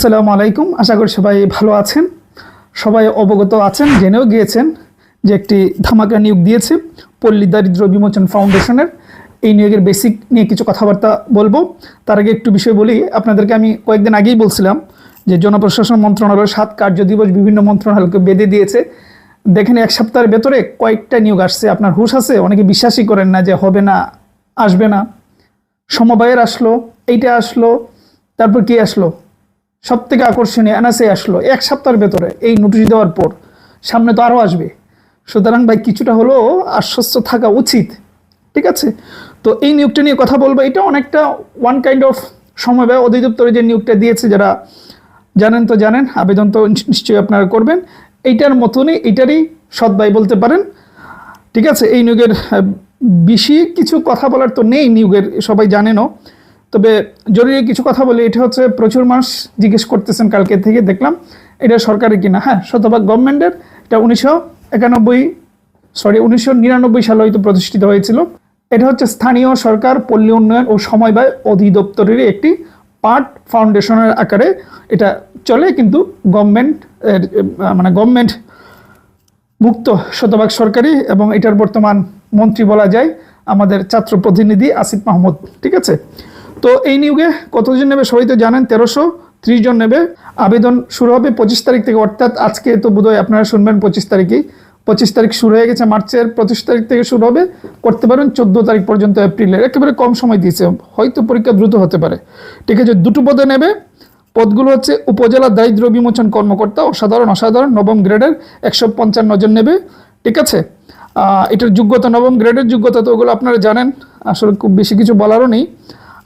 আসসালামু আলাইকুম। আশা করি সবাই ভালো আছেন। সবাই অবগত আছেন, জেনেও গিয়েছেন যে একটি ধামাকা নিয়োগ দিয়েছে পল্লী দারিদ্র বিমোচন ফাউন্ডেশনের। এই নিয়োগের বেসিক নিয়ে কিছু কথাবার্তা বলব। তার আগে একটু বিষয় বলি, আপনাদেরকে আমি কয়েকদিন আগেই বলছিলাম যে জনপ্রশাসন মন্ত্রণালয় সাত কার্য দিবস বিভিন্ন মন্ত্রণালয়কে বেঁধে দিয়েছে। দেখেন, এক সপ্তাহের ভেতরে কয়েকটা নিয়োগ আসছে। আপনার হুশ আছে? অনেকে বিশ্বাসই করেন না যে হবে না, আসবে না। সমবায়ের আসলো, এইটা আসলো, তারপর কি আসলো? সব থেকে আকর্ষণীয় এনএসএ আসলো এক সপ্তাহের ভেতরে এই নোটিশ দেওয়ার পর। সামনে তো আরও আসবে। সুতরাং ভাই, কিছুটা হলেও আশ্বস্ত থাকা উচিত। ঠিক আছে? তো এই নিয়োগটা নিয়ে কথা বলব। এটা অনেকটা ওয়ান কাইন্ড অফ সমবায় অধিদপ্তরে যে নিয়োগটা দিয়েছে, যারা জানেন তো জানেন, আবেদন তো নিশ্চয়ই আপনারা করবেন। এইটার মতনই এইটারই সদ্বাই বলতে পারেন। ঠিক আছে? এই নিয়োগের বেশি কিছু কথা বলার তো নেই, নিয়োগের সবাই জানেনও। তবে জরুরি কিছু কথা বলি, এটা হচ্ছে প্রচুর মানুষ জিজ্ঞেস করতেছেন কালকে থেকে, দেখলাম এটা সরকারি কিনা। হ্যাঁ শতভাগ গভর্নমেন্টের, এটা উনিশশো একানব্বই সরি উনিশশো নিরানব্বই সালে হয়তো প্রতিষ্ঠিত হয়েছিল। এটা হচ্ছে স্থানীয় সরকার, পল্লী উন্নয়ন ও সমবায় অধিদপ্তরের একটি পার্ট ফাউন্ডেশনের আকারে এটা চলে, কিন্তু গভর্নমেন্ট মানে গভর্নমেন্ট মুক্ত শতভাগ সরকারি এবং এটার বর্তমান মন্ত্রী বলা যায় আমাদের ছাত্র প্রতিনিধি আসিফ মাহমুদ, ঠিক আছে? তো এই নিয়োগে কতজন নেবে সবাই তো জানেন, তেরোশো ত্রিশ জন নেবে। আবেদন শুরু হবে পঁচিশ তারিখ থেকে, অর্থাৎ আজকে তো বোধহয় আপনারা শুনবেন পঁচিশ তারিখেই। পঁচিশ তারিখ শুরু হয়ে গেছে, মার্চের পঁচিশ তারিখ থেকে শুরু হবে, করতে পারেন চোদ্দ তারিখ পর্যন্ত এপ্রিলের। একেবারে কম সময় দিয়েছে, হয়তো পরীক্ষা দ্রুত হতে পারে। ঠিক আছে, দুটো পদে নেবে। পদগুলো হচ্ছে উপজেলা দারিদ্র বিমোচন কর্মকর্তা, অসাধারণ অসাধারণ, নবম গ্রেডের একশো পঞ্চান্ন জন নেবে। ঠিক আছে? এটার যোগ্যতা, নবম গ্রেডের যোগ্যতা তো ওগুলো আপনারা জানেন, আসলে খুব বেশি কিছু বলারও নেই।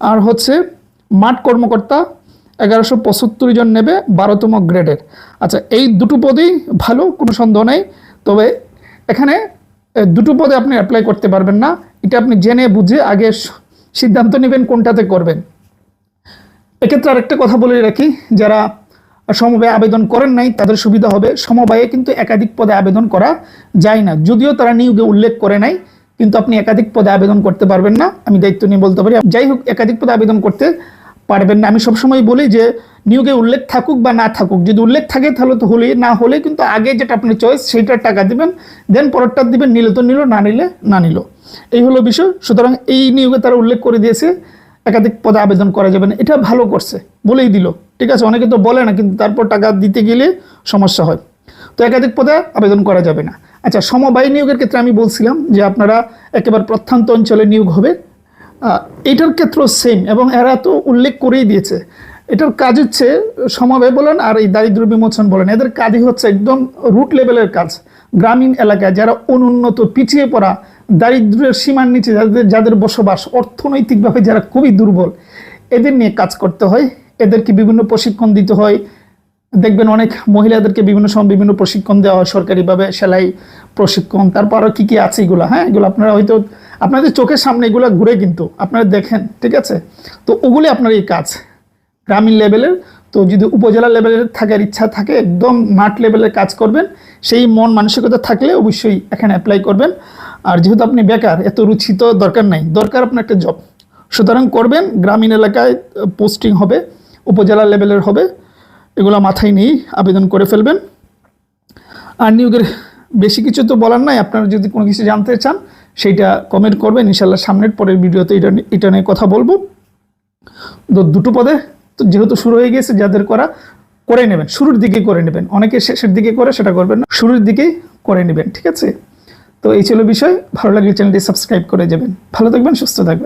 আর হচ্ছে মাঠ কর্মকর্তা এগারোশো পঁচাত্তর জন নেবে বারোতম গ্রেডের। আচ্ছা এই দুটো পদেই ভালো, কোনো সন্দেহ নেই। তবে এখানে দুটো পদে আপনি অ্যাপ্লাই করতে পারবেন না। এটা আপনি জেনে বুঝে আগে সিদ্ধান্ত নেবেন কোনটাতে করবেন। এক্ষেত্রে আরেকটা কথা বলে রাখি, যারা সমবায়ে আবেদন করেন নাই, তাদের সুবিধা হবে। সমবায়ে কিন্তু একাধিক পদে আবেদন করা যায় না। যদিও তারা নিয়োগে উল্লেখ করে নাই কিন্তু আপনি একাধিক পদে আবেদন করতে পারবেন না। আমি দায়িত্ব নিয়ে বলতে পারি। যাই হোক, একাধিক পদে আবেদন করতে পারবেন না। আমি সবসময় বলি যে, নিয়োগে উল্লেখ থাকুক বা না থাকুক, যদি উল্লেখ থাকে তাহলে তো হলেই, না হলে কিন্তু আগে যেটা আপনি চয়েস সেইটার টাকা দিবেন দেন পরেরটা দিবেন, নিলে তো নিল, না নিলে না নিল। এই হলো বিষয়। সুতরাং এই নিয়োগে তারা উল্লেখ করে দিয়েছে, একাধিক পদে আবেদন করা যাবে না। এটা ভালো করছে, বলেই দিল। ঠিক আছে? অনেকে তো বলে না, কিন্তু তারপর টাকা দিতে গেলে সমস্যা হয়। তো একাধিক পদে আবেদন করা যাবে না। আচ্ছা সমবায় নিয়োগের ক্ষেত্রে আমি বলছিলাম যে আপনারা একেবারে প্রত্যন্ত অঞ্চলে নিয়োগ হবে। এটার ক্ষেত্রেও সেম এবং এরা তো উল্লেখ করেই দিয়েছে। এটার কাজ হচ্ছে সমবায় বলেন আর এই দারিদ্র বিমোচন বলেন। এদের কাজই হচ্ছে একদম রুট লেভেলের কাজ। গ্রামীণ এলাকায় যারা অনুন্নত, পিছিয়ে পড়া, দারিদ্র্যের সীমার নিচে যাদের যাদের বসবাস অর্থনৈতিকভাবে যারা খুবই দুর্বল, এদের নিয়ে কাজ করতে হয়। এদেরকে বিভিন্ন প্রশিক্ষণ দিতে হয়। দেখবেন অনেক মহিলাদেরকে বিভিন্ন সময় বিভিন্ন প্রশিক্ষণ দেওয়া হয় সরকারিভাবে, সেলাই, প্রশিক্ষণ, তারপর আরও কী কী আছে এগুলো হ্যাঁ? এগুলো আপনারা হয়তো, আপনাদের চোখের সামনে এগুলো ঘুরে কিন্তু আপনারা দেখেন, ঠিক আছে? তো ওগুলি আপনার এই কাজ। গ্রামীণ লেভেলের তো যদি উপজেলা লেভেলের থাকার ইচ্ছা থাকে, একদম মাঠ লেভেলের কাজ করবেন, সেই মন মানসিকতা থাকলে অবশ্যই এখানে অ্যাপ্লাই করবেন। আর যেহেতু আপনি বেকার, এত রুচি তো দরকার নাই, দরকার আপনার একটা জব সুতরাং করবেন, গ্রামীণ এলাকায় পোস্টিং হবে, উপজেলা লেভেলের হবে। এগুলো মাথায় নিয়েই আবেদন করে ফেলবেন। আর নিয়োগের বেশি কিছু তো বলার নাই, আপনারা যদি কোনো কিছু জানতে চান, সেইটা কমেন্ট করবেন ইনশাল্লাহ সামনের পরের ভিডিওতে এটা এটা নিয়ে কথা বলব। তো দুটো পদে তো যেহেতু শুরু হয়ে গেছে, যাদের করা করে নেবেন, শুরুর দিকে করে নেবেন। অনেকে শেষের দিকে করে, সেটা করবেন না, শুরুর দিকেই করে নেবেন, ঠিক আছে? তো এই ছিল বিষয়, ভালো লাগলে চ্যানেলটি সাবস্ক্রাইব করে যাবেন ভালো থাকবেন, সুস্থ থাকবেন।